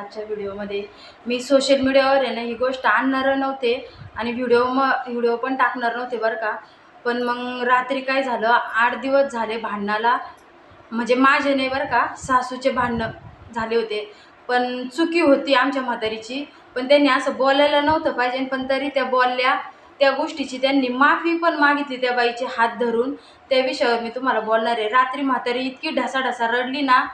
आजच्या व्हिडिओमध्ये. मी सोशल मीडियावर आहे ना ही गोष्ट आणणार नव्हते आणि व्हिडिओ म व्हिडिओ पण टाकणार नव्हते बरं का. पण मग रात्री काय झालं आठ दिवस झाले भांडणाला. म्हणजे माझे नाही बरं का सासूचे भांडणं झाले होते. पण चुकी होती आमच्या म्हातारीची. पण त्यांनी असं बोलायला नव्हतं पाहिजे पण तरी त्या बोलल्या. त्या गोष्टीची त्यांनी माफी पण मागितली त्या बाईचे हात धरून. त्या विषयावर मी तुम्हाला बोलणार आहे. रात्री म्हातारी इतकी ढसाढसा रडली ना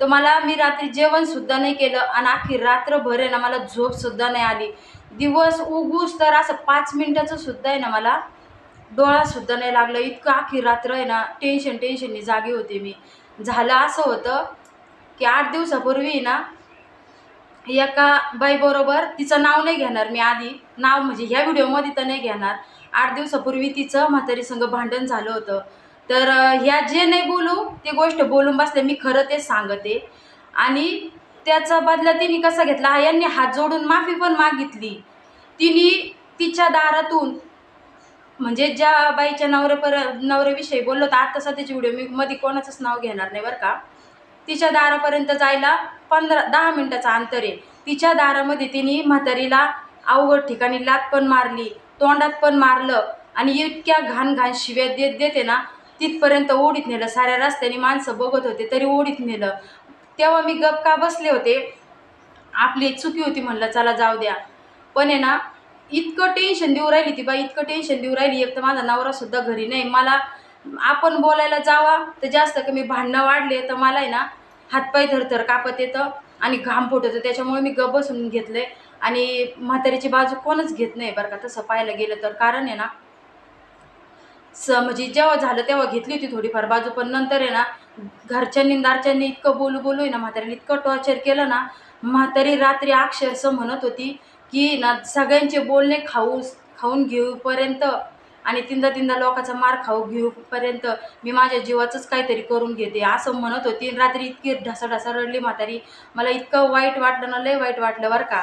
तर मला मी रात्री जेवणसुद्धा नाही केलं आणि अख्खी रात्रभर आहे ना मला झोपसुद्धा नाही आली. दिवस उगूस तर असं पाच मिनटाचं सुद्धा आहे ना मला डोळासुद्धा नाही लागलं. इतकं अख्खी रात्र आहे ना टेन्शन टेन्शननी जागी होते मी. झालं असं होतं की आठ दिवसापूर्वी ना एका बाईबरोबर तिचं नाव नाही घेणार मी आधी. नाव म्हणजे ह्या व्हिडिओमध्ये तर नाही घेणार. आठ दिवसापूर्वी तिचं म्हातारी संग भांडण झालं होतं. तर ह्या जे नाही बोलू ते गोष्ट बोलून बसले मी खरं ते सांगते. आणि त्याचा बदला तिने कसा घेतला? हा यांनी हात जोडून माफी पण मागितली. तिने तिच्या दारातून म्हणजे ज्या बाईच्या नवऱ्यापर नवऱ्याविषयी बोललो तर आता सध्याची व्हिडिओ मी मध्ये कोणाचंच नाव घेणार नाही बरं का. तिच्या दारापर्यंत जायला पंधरा दहा मिनटाचं अंतर आहे. तिच्या दारामध्ये तिने म्हातारीला अवघड ठिकाणी लात पण मारली तोंडात पण मारलं आणि इतक्या घाण घाण शिव्या देत देते ना तिथपर्यंत ओढीत नेलं. साऱ्या रस्त्याने माणसं बघत होते तरी ओढीत नेलं. तेव्हा मी गप का बसले होते. आपली चुकी होती म्हणलं चला जाऊ द्या. पण आहे ना इतकं टेन्शन देऊ राहिली ती बाई इतकं टेन्शन देऊ राहिली. एक तर माझा नवरासुद्धा घरी नाही. मला आपण बोलायला जावा तर जास्त कमी भांडणं वाढले तर मला आहे ना हातपाय थरथर कापत येतं आणि घाम फुटतं. त्याच्यामुळे मी गप बसून घेतले. आणि म्हातारीची बाजू कोणच घेत नाही बरं का. तसं पाहायला गेलं तर कारण आहे ना स म्हणजे जेव्हा झालं तेव्हा घेतली होती थोडीफार बाजू पण नंतर आहे ना घरच्यांनी दारच्यांनी इतकं बोलू बोलू आहे ना म्हाताऱ्याने इतकं टॉर्चर केलं ना म्हातारी रात्री अक्षरशः म्हणत होती की ना सगळ्यांचे बोलणे खाऊ खाऊन घेऊपर्यंत आणि तिंदा तिंदा लोकांचा मार खाऊ घेऊपर्यंत मी माझ्या जीवाचंच काहीतरी करून घेते असं म्हणत होती. रात्री इतकी ढसाढसा रडली म्हातारी. मला इतकं वाईट वाटलं ना लय वाईट वाटलं बरं का.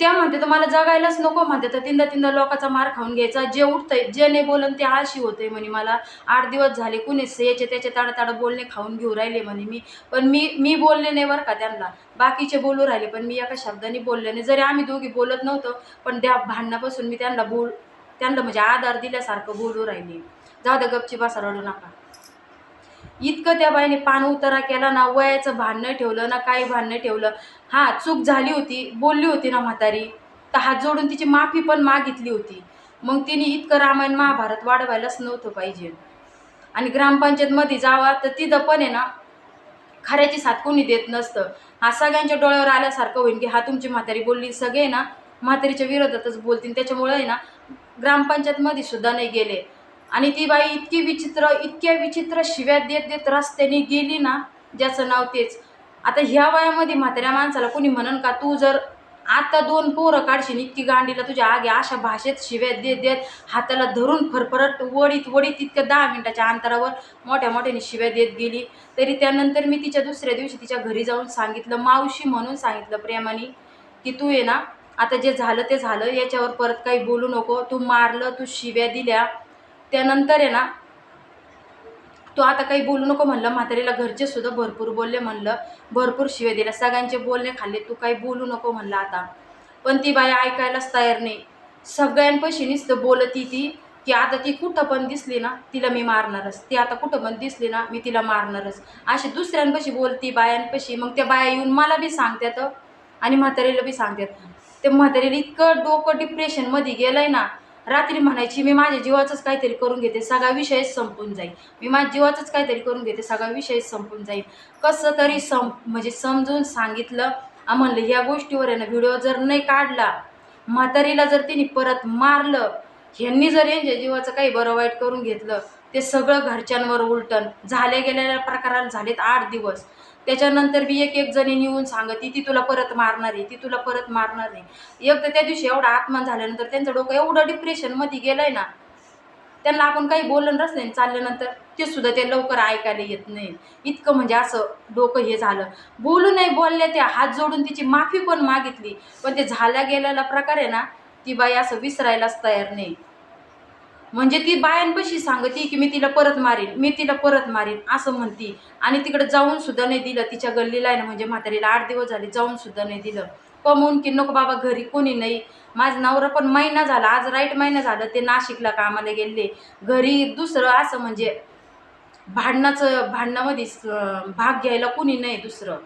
त्या म्हणते तर मला जगायलाच नको म्हणते. तर तिंदा तिंदा लोकांचा मार खाऊन घ्यायचा. जे उठतंय जे नाही बोलन ते आळशी होतंय म्हणे मला. आठ दिवस झाले कुणीच याचे त्याचे ताडा बोलणे खाऊन घेऊ राहिले म्हणे मी. पण मी मी बोलले नाही बरं का त्यांना. बाकीचे बोलू राहिले पण मी एका शब्दाने बोलले नाही. जरी आम्ही दोघी बोलत नव्हतो पण त्या भांडणापासून मी त्यांना बोल त्यांना म्हणजे आधार दिल्यासारखं बोलू राहिले. जाऊ द्या गपची बसा रडू नका. इतकं त्या बाईने पान उतारा केला ना वयाचं भान ठेवलं ना काही भान ठेवलं. हां चूक झाली होती बोलली होती ना म्हातारी. तर हात जोडून तिची माफी पण मागितली होती. मग तिने इतकं रामायण महाभारत वाढवायलाच नव्हतं पाहिजे. आणि ग्रामपंचायतमध्ये जावा तर तिथं पण आहे ना खऱ्याची साथ कोणी देत नसतं. हा सगळ्यांच्या डोळ्यावर आल्यासारखं होईल की हा तुमची म्हातारी बोलली. सगळे ना म्हातारीच्या विरोधातच बोलतील. त्याच्यामुळे आहे ना ग्रामपंचायतमध्ये सुद्धा नाही गेले. आणि ती बाई इतकी विचित्र इतक्या विचित्र शिव्या देत देत रस्त्याने गेली ना ज्याचं नाव तेच. आता ह्या वयामध्ये म्हाताऱ्या माणसाला कोणी म्हणन का तू जर आता दोन पोरं काढशील इतकी गांडीला तुझ्या आगे अशा भाषेत शिव्या देत देत हाताला धरून फरफरट वडीत वडीत इतक्या दहा मिनटाच्या अंतरावर मोठ्या मोठ्याने शिव्या देत गेली. तरी त्यानंतर मी तिच्या दुसऱ्या दिवशी तिच्या घरी जाऊन सांगितलं मावशी म्हणून सांगितलं प्रेमाने की तू ये ना आता जे झालं ते झालं याच्यावर परत काही बोलू नको. तू मारलं तू शिव्या दिल्या त्यानंतर आहे ना तू आता काही बोलू नको म्हणलं म्हातारीला घरचे सुद्धा भरपूर बोलले म्हणलं भरपूर शिवे दिल्या. सगळ्यांचे बोलणे खाल्ले तू काही बोलू नको म्हणलं आता. पण ती बाई ऐकायलाच तयार नाही. सगळ्यांपाशी नुसतं बोलती ती की आता ती कुठं पण दिसली ना तिला मी मारणारच. ती आता कुठं पण दिसली ना मी तिला मारणारच. अशी दुसऱ्यांपाशी बोलती बायांपाशी. मग त्या बाया येऊन मला बी सांगतात आणि म्हातारीला बी सांगतात ते म्हातारीला इतकं डोकं डिप्रेशनमध्ये गेलंय ना रात्री म्हणायची मी माझ्या जीवाचंच काहीतरी करून घेते सगळा विषयच संपून जाईल. मी माझ्या जीवाचंच काहीतरी करून घेते सगळा विषयच संपून जाईल. कसं तरी सम म्हणजे समजून सांगितलं. म्हणलं ह्या गोष्टीवर आहे ना व्हिडिओ जर नाही काढला म्हातारीला जर तिने परत मारलं ह्यांनी जर यांच्या जीवाचं काही बरं वाईट करून घेतलं ते सगळं घरच्यांवर उलटण झाले गेलेल्या प्रकाराला झालेत आठ दिवस. त्याच्यानंतर बी एक एक जणी येऊन सांगती ती तुला परत मारणार आहे ती तुला परत मारणार आहे. एक तर त्या दिवशी एवढा आत्मान झाल्यानंतर त्यांचं डोकं एवढं डिप्रेशनमध्ये गेलं आहे ना त्यांना आपण काही बोललं नसलं चालल्यानंतर ते सुद्धा ते लवकर ऐकायला येत नाही. इतकं म्हणजे असं डोकं हे झालं. बोलू नाही बोलले त्या हात जोडून तिची माफी पण मागितली. पण ते झाल्या गेलेला प्रकार आहे ना ती बाई असं विसरायलाच तयार नाही. म्हणजे ती बायांपाशी सांगते की मी तिला परत मारीन मी तिला परत मारीन असं म्हणती. आणि तिकडे जाऊन सुद्धा नाही दिलं. तिच्या गल्लीला आहे ना म्हणजे म्हातारीला आठ दिवस झाले जाऊन सुद्धा नाही दिलं. कमवून की नको बाबा घरी कोणी नाही. माझा नवरा पण महिना झाला आज राईट महिना झालं ते नाशिकला कामाला गेले घरी दुसरं असं म्हणजे भांडणाचं भांडणामध्ये भाग घ्यायला कुणी नाही दुसरं.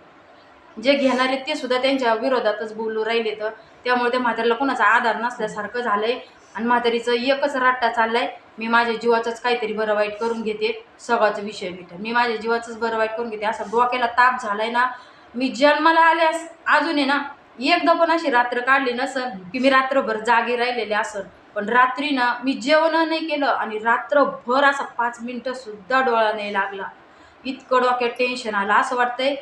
जे घेणार आहेत ते सुद्धा त्यांच्या विरोधातच बोलू राहिले तर त्यामुळे त्या म्हातारीला कोणाचा आधार नसल्यासारखं झालं आहे आणि म्हातारीचं एकच रट्टा चाललाय. मी माझ्या जीवाचंच काहीतरी बरं वाईट करून घेते. सगळाच विषय मिठ मी माझ्या जीवाचंच बरं वाईट करून घेते. असा डोक्याला ताप झालाय ना मी जन्माला आल्यास अजून आहे ना एकदा पण अशी रात्र काढली नसन की मी रात्रभर जागी राहिलेले असन. पण रात्री ना मी जेवण नाही केलं आणि रात्रभर असा पाच मिनटं सुद्धा डोळा नाही लागला. इतकं डोक्यात टेन्शन आलं. असं वाटतंय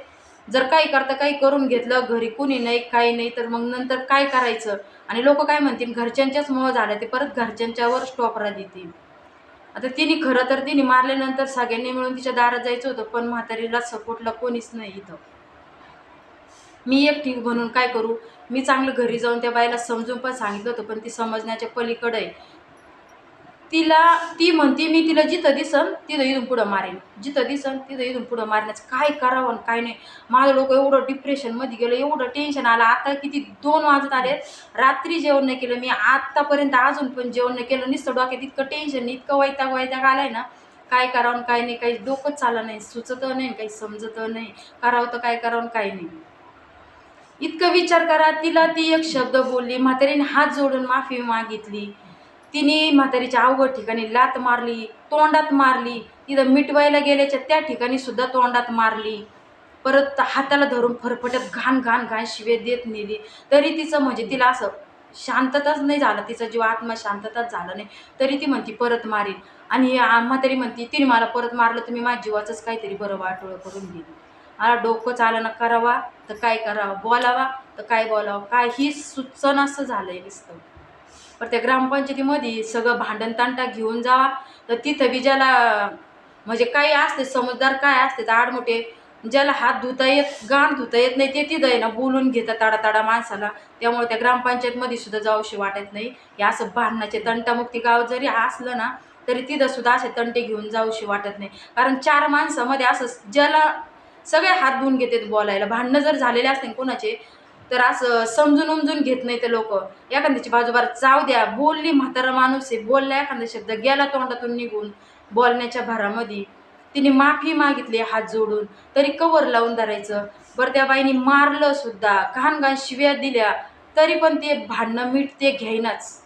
जर काही करता काही करून घेतलं घरी कुणी नाही काही नाही तर मग नंतर काय करायचं? आणि लोक काय म्हणतील? घरच्यांच्याच मुळं झालं ते परत घरच्यांच्यावर स्टॉपरा देतील. आता तिने खरं तर तिने मारल्यानंतर सगळ्यांनी मिळून तिच्या दारात जायचं होतं पण म्हातारीला सपोर्टला कोणीच नाही इथं. मी एकटी म्हणून काय करू? मी चांगलं घरी जाऊन त्या बाईला समजून पण सांगितलं होतं पण ती समजण्याच्या पलीकडे तिला ती म्हणते मी तिला जिथं दिसन तिथं इथून पुढं मारेन. जिथं दिसन तिथं इथून पुढं मारण्याचं काय करावं आणि काय नाही? माझं लोक एवढं डिप्रेशनमध्ये गेलं एवढं टेन्शन आलं. आता किती दोन वाजत आले. रात्री जेवण नाही केलं मी. आत्तापर्यंत अजून पण जेवण नाही केलं. नुसतं डोक्यात इतकं टेन्शन इतकं वैताग वैताग आलाय ना. काय करावं काय नाही? काही डोकंच चाललं नाही. सुचत नाही काही समजत नाही. करावं तर काय करावं काय नाही. इतकं विचार करा. तिला ती एक शब्द बोलली. म्हातारीने हात जोडून माफी मागितली. तिने म्हातारीच्या अवघड ठिकाणी लात मारली तोंडात मारली. तिथं मिटवायला गेल्याच्या त्या ठिकाणी सुद्धा तोंडात मारली. परत हाताला धरून फरफटत घाण घाण घाण शिवे देत नेली. तरी तिचं म्हणजे तिला असं शांतताच नाही झालं तिचा जीव आत्मा शांतताच झाला नाही. तरी ती म्हणती परत मारेल आणि म्हातारी म्हणती तिने मला परत मारलं तर मी माझ्या जीवाचंच काहीतरी बरं वाटोळं करून घेईन. मला डोकं चालना करावा तर काय करावं? बोलावा तर काय बोलावं? काही सुचन असं झालंय नुसतं. पण त्या ग्रामपंचायतीमध्ये सगळं भांडण तांटा घेऊन जावा तर तिथं बी ज्याला म्हणजे काही असते समजदार काय असते तर आडमोठे ज्याला हात धुता येत गाण धुता येत नाही ते तिथं आहे ना बोलून घेतात ताडा ताडा माणसाला. त्यामुळे त्या ग्रामपंचायतमध्ये सुद्धा जाऊशी वाटत नाही. हे असं भांडणाचे तंटामुक्ती गाव जरी असलं ना तरी तिथं सुद्धा असे तंटे घेऊन जाऊशी वाटत नाही. कारण चार माणसामध्ये असं ज्याला सगळे हात धुवून घेतात बोलायला. भांडणं जर झालेले असते कोणाचे तर असं समजून उमजून घेत नाही ते लोक. एखाद्याची बाजूबार जाऊ द्या बोलली म्हातारा माणूस आहे बोलला एखादा शब्द गेला तोंडातून निघून बोलण्याच्या भरामध्ये. तिने माफी मागितली हात जोडून तरी कवर लावून धरायचं. बरं त्या बाईने मारलं सुद्धा घाण घाण शिव्या दिल्या तरी पण ते भांडणं मीठ ते घेईनाच.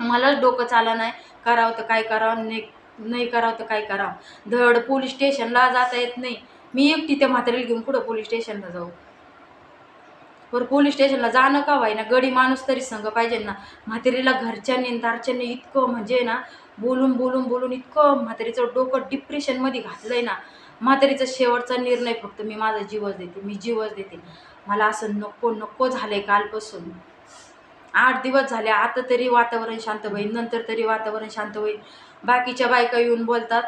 मलाच डोकं चाला नाही करावं तर काय करावं नाही नाही करावं तर काय करावं. धड पोलीस स्टेशनला जाता येत नाही. मी एकटी त्या म्हातारीला घेऊन कुठं पोलीस स्टेशनला जाऊ? बरं पोलीस स्टेशनला जाणं का व्हाय ना गडी माणूस तरी संग पाहिजे ना. म्हातारीला घरच्यांनी दारच्यांनी इतकं म्हणजे ना बोलून बोलून बोलून इतकं म्हातारीचं डोकं डिप्रेशनमध्ये घातलंय ना. म्हातारीचा शेवटचा निर्णय फक्त मी माझा जीवच देते मी जीवच देते. मला असं नको नको झालंय कालपासून. आठ दिवस झाले आता तरी वातावरण शांत होईल नंतर तरी वातावरण शांत होईल. बाकीच्या बायका येऊन बोलतात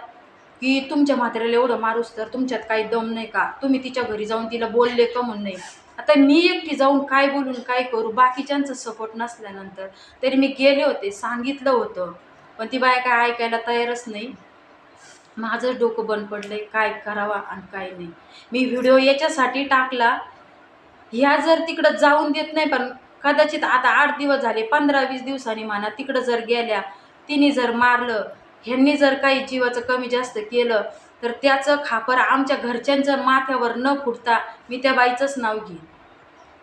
की तुमच्या म्हाताऱ्याला एवढं मारूस तर तुमच्यात काही दम नाही का? तुम्ही तिच्या घरी जाऊन तिला बोलले का म्हणून नाही? आता मी एकटी जाऊन काय बोलून काय करू? बाकीच्यांचं सपोर्ट नसल्यानंतर. तरी मी गेले होते सांगितलं होतं. पण ती बाय काय ऐकायला तयारच नाही. माझं डोकं बंद पडलंय काय करावा आणि काय नाही. मी व्हिडिओ याच्यासाठी टाकला. ह्या जर तिकडं जाऊन देत नाही पण कदाचित आता आठ दिवस झाले पंधरा वीस दिवसांनी म्हणा तिकडं जर गेल्या तिने जर मारलं ह्यांनी जर काही जीवाचं कमी जास्त केलं तर त्याचं खापर आमच्या घरच्यांचं माथ्यावर न फुटता मी त्या बाईचंच नाव घेईन.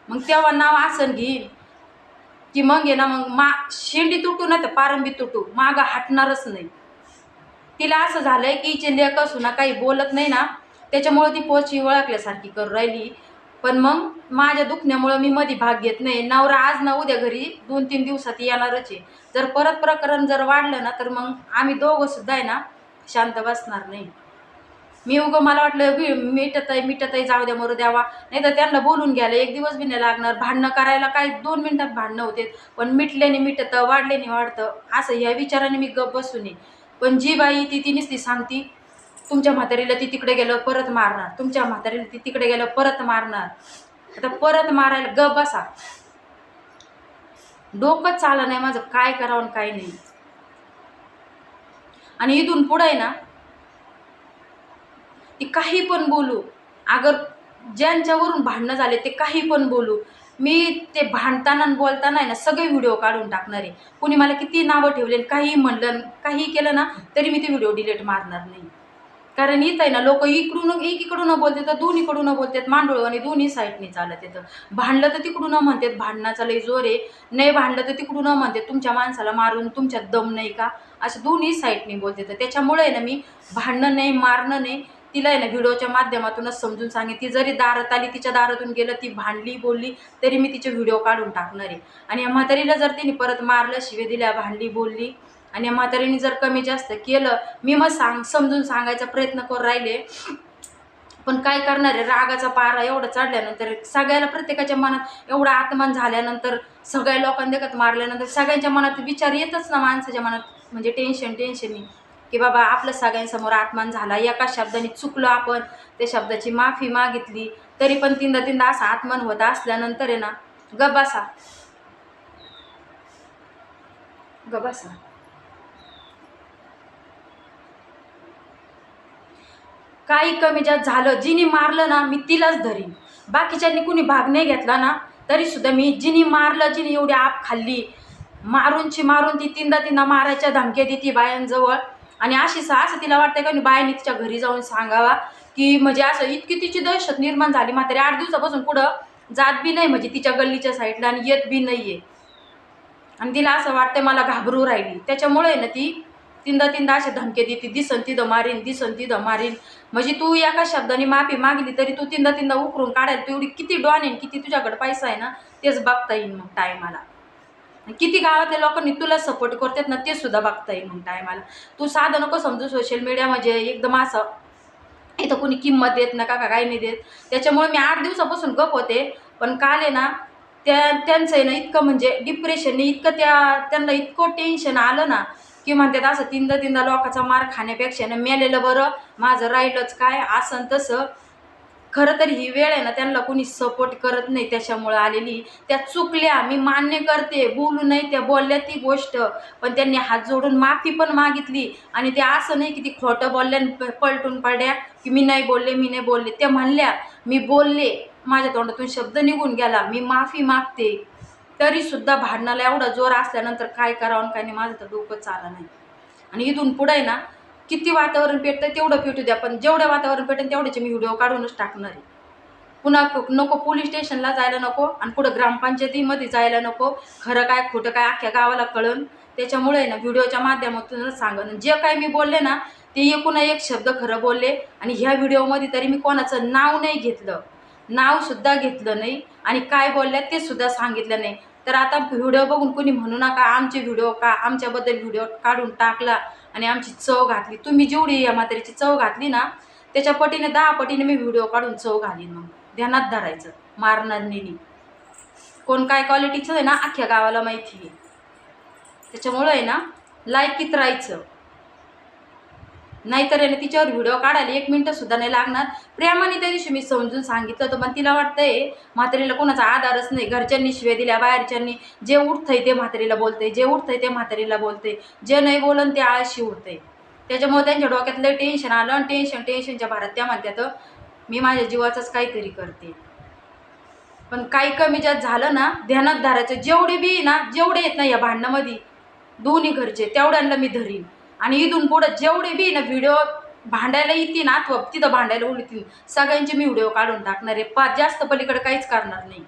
मग तेव्हा नाव आसन घेईन. की मग ये ना मग मा शेंडी तुटू ना तर पारंबी तुटू. मागं हटणारच नाही. तिला असं झालंय की हिचे लेख सुना काही बोलत नाही ना त्याच्यामुळं ती पोची ओळखल्यासारखी करू राहिली. पण मग माझ्या दुखण्यामुळं मी मध्ये भाग घेत नाही. नवरा आज ना उद्या घरी दोन तीन दिवसात येणारच आहे. जर परत प्रकरण जर वाढलं ना तर मग आम्ही दोघं सुद्धा आहे ना शांत बसणार नाही. मी उगं मला वाटलं मिटतही मिटत आहे मिटत आहे जाऊ द्या मरू द्यावा नाही तर त्यांना बोलून घ्यायला एक दिवस बी नाही लागणार. भांडणं करायला काय दोन मिनटात भांडणं होते. पण मिटल्याने मिटतं वाढल्याने वाढतं. असं ह्या विचाराने मी गप बसू नये पण जी बाई ती ती सांगती तुमच्या म्हातारीला ती तिकडे गेलं परत मारणार. तुमच्या म्हातारीला ती तिकडे गेलं परत मारणार. आता परत मारायला गप बसा. डोकंच चाललं नाही माझं. काय करावं आणि काय नाही. आणि इथून पुढं आहे ना ती काही पण बोलू. अगर ज्यांच्यावरून भांडणं झाले ते काही पण बोलू. मी ते भांडताना आणि बोलताना आहे ना सगळे व्हिडिओ काढून टाकणार आहे. कुणी मला किती नावं ठेवले काही म्हणलं काही केलं ना तरी मी ते व्हिडिओ डिलीट मारणार नाही. कारण इथं आहे ना लोक इकडून एकीकडून बोलतात तर दोन्हीकडून बोलतात मांडोळ आणि दोन्ही साईडने चालत येतं. भांडलं तर तिकडून म्हणतात भांडणाचा लई जोर आहे. नाही भांडलं तर तिकडून म्हणतात तुमच्या माणसाला मारून तुमच्यात दम नाही का? असं दोन्ही साईडने बोलते. तर त्याच्यामुळे आहे ना मी भांडणं नाही मारणं नाही तिला आहे ना व्हिडिओच्या माध्यमातूनच समजून सांगेन. ती जरी दारात आली तिच्या दारातून गेलं ती भांडली बोलली तरी मी तिचे व्हिडिओ काढून टाकणार आहे. आणि या म्हातारीला जर तिने परत मारलं शिवे दिल्या भांडली बोलली आणि या म्हातारीने जर कमी जास्त केलं मी मग सांग समजून सांगायचा प्रयत्न करून राहिले. पण काय करणार आहे? रागाचा पारा एवढा चढल्यानंतर सगळ्याला प्रत्येकाच्या मनात एवढा आत्मान झाल्यानंतर सगळ्या लोकांना देखत मारल्यानंतर सगळ्यांच्या मनात विचार येतच ना माणसाच्या मनात. म्हणजे टेन्शन टेन्शननी की बाबा आपलं सगळ्यांसमोर आत्मान झाला एका शब्दाने चुकलो आपण त्या शब्दाची माफी मागितली तरी पण तीनदा तीनदा असा आत्मान होत असल्यानंतर आहे ना गबासा गबासा काही कमी जास्त झालं जिनी मारलं ना मी तिलाच धरीन. बाकीच्यांनी कुणी भाग नाही घेतला ना तरी सुद्धा मी जिनी मारलं जिनी एवढी आप खाल्ली. मारूनची मारून ती तीनदा तीनदा मारायच्या धमक्या देते बायांजवळ. आणि अशी सा असं तिला वाटतं का मी बायाने तिच्या घरी जाऊन सांगावा की म्हणजे असं इतकी तिची दहशत निर्माण झाली मात्र आठ दिवसापासून पुढं जात बी नाही म्हणजे तिच्या गल्लीच्या साईडला आणि येत बी नाही आहे आणि तिला असं वाटतं मला घाबरू राहिली. त्याच्यामुळे आहे ना ती तीनदा तीनदा असे धमके देते दिसन तिथं मारीन दिसन तिथं मारीन. म्हणजे तू एका शब्दाने माफी मागली तरी तू तीनदा तीनदा उकरून काढायला तू एवढी किती डॉन येईन किती तुझ्याकडे पैसा आहे ना तेच बघता येईल मग टायमाला किती गावातल्या लोकांनी तुला सपोर्ट करतात ना ते सुद्धा बघता येईल मग टायमाला. तू साधं नको समजू सोशल मीडिया म्हणजे एकदम असं इथं कोणी किंमत देत नका का काही नाही देत. त्याच्यामुळे मी आठ दिवसापासून गप होते पण काल आहे ना त्या त्यांचं आहे ना इतकं म्हणजे डिप्रेशनने इतकं त्या त्यांना इतकं टेन्शन आलं ना की म्हणतात असं तीनदा तीनदा लोकांचा मार खाण्यापेक्षा ना मेलेलं बरं माझं राहिलंच काय असं तसं. खरं तर ही वेळ आहे ना त्यांना कोणी सपोर्ट करत नाही त्याच्यामुळं आलेली. त्या चुकल्या मी मान्य करते बोलू नाही त्या बोलल्या ती गोष्ट. पण त्यांनी हात जोडून माफी पण मागितली. आणि ते असं नाही की ती खोटं बोलल्या प- पलटून पडल्या की मी नाही बोलले मी नाही बोलले. त्या म्हणल्या मी बोलले माझ्या तोंडातून शब्द निघून गेला मी माफी मागते. तरीसुद्धा भांडणाला एवढा जोर असल्यानंतर काय करावं आणि काय नाही माझं तर डोकं चालं नाही. आणि इथून पुढे आहे ना किती वातावरण पेटतं तेवढं पेटू द्या पण जेवढं वातावरण पेटेल तेवढ्याचे मी व्हिडिओ काढूनच टाकणार आहे. पुन्हा नको पोलीस स्टेशनला जायला नको आणि पुढं ग्रामपंचायतीमध्ये जायला नको. खरं काय खोटं काय अख्ख्या गावाला कळन. त्याच्यामुळे ना व्हिडिओच्या माध्यमातूनच सांगन. जे काय मी बोलले ना ते एकूण एक शब्द खरं बोलले आणि ह्या व्हिडिओमध्ये तरी मी कोणाचं नाव नाही घेतलं. नावसुद्धा घेतलं नाही आणि काय बोलल्या ते सुद्धा सांगितलं नाही. तर आता व्हिडिओ बघून कोणी म्हणू नका आमचे व्हिडिओ का आमच्याबद्दल व्हिडिओ काढून टाकला. आणि आमची चव घातली. तुम्ही जेवढी या म्हातारीची चव घातली ना त्याच्या पटीने दहा पटीने मी व्हिडिओ काढून चव घालीन मग. ध्यानात धरायचं. मारणार नेली कोण काय क्वालिटीचं आहे ना अख्ख्या गावाला माहिती आहे. त्याच्यामुळं आहे ना लायकीत राहायचं. नाहीतर याने तिच्यावर व्हिडिओ काढायला एक मिनटंसुद्धा नाही लागणार. प्रेमाने त्या दिवशी मी समजून सांगितलं होतं पण तिला वाटतंय म्हातारीला कोणाचा आधारच नाही. घरच्यांनी शिव्या दिल्या बाहेरच्यांनी. जे उठतंय ते म्हातारीला बोलते जे उठतंय ते म्हातारीला बोलते जे नाही बोलन ते आळशी उठते त्याच्यामुळे त्यांच्या डोक्यातलं टेन्शन आलं आणि टेन्शन टेन्शनच्या भारत त्या म्हणतात मी माझ्या जीवाचंच काहीतरी करते. पण काही कमी जास्त झालं ना ध्यानात धारायचं. जेवढे बी ना जेवढे येत ना या भांडणामध्ये दोन्ही घरचे तेवढ्यांना मी धरीन. आणि इथून पुढं जेवढे बी ना व्हिडिओ भांडायला येतील ना तिथं भांडायला उलतील सगळ्यांचे मी व्हिडिओ काढून टाकणार आहे. पा जास्त पलीकडे काहीच करणार नाही.